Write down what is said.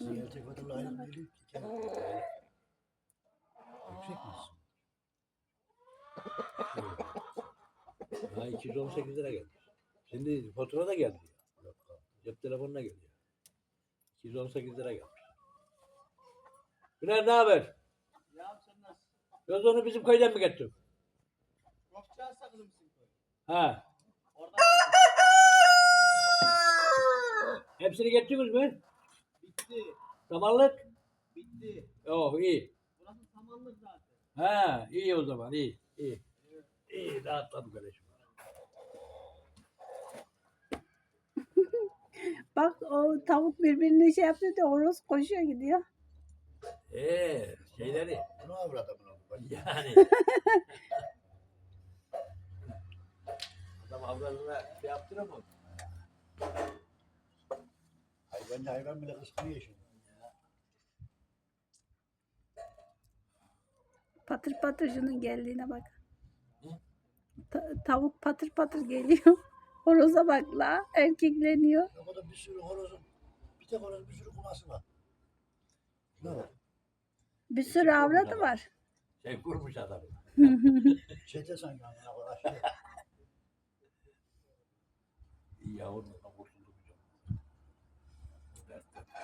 Sizin gerçek vatanla aynı değil ki. Kendi- Yüksek misin? Ha 218 lira geldi. Şimdi fatura da geldi. Cep telefonuna geliyor. 218 lira gelmiş. Güner ne haber? Ya sen nasıl? Göz onu bizim köyden mi getirdin? Yokça saklı mısın koy? Ha. Oradan Hepsini getirdiniz mi? Bitti. Samanlık? Bitti. Oh iyi. Burası samanlık zaten. Ha iyi o zaman iyi. iyi. İyi rahatladım kardeşim. Bak o tavuk birbirini şey yaptı da horoz koşuyor gidiyor. Eee şeyleri Bunu avradı bunu. yani. Adam avradına şey yaptıramaz. Hayvan hayvan bile kıskanıyor şimdi. Patır patır şunun geldiğine bak. Ta- tavuk patır patır geliyor. Horoza bak la erkekleniyor. O kadar bir sürü horozun, bir tek horoz bir sürü kuması var. Ne var? Bir sürü avradı var. Şey kurmuş adam. Çete sanki amına aşağı. İyi. that's the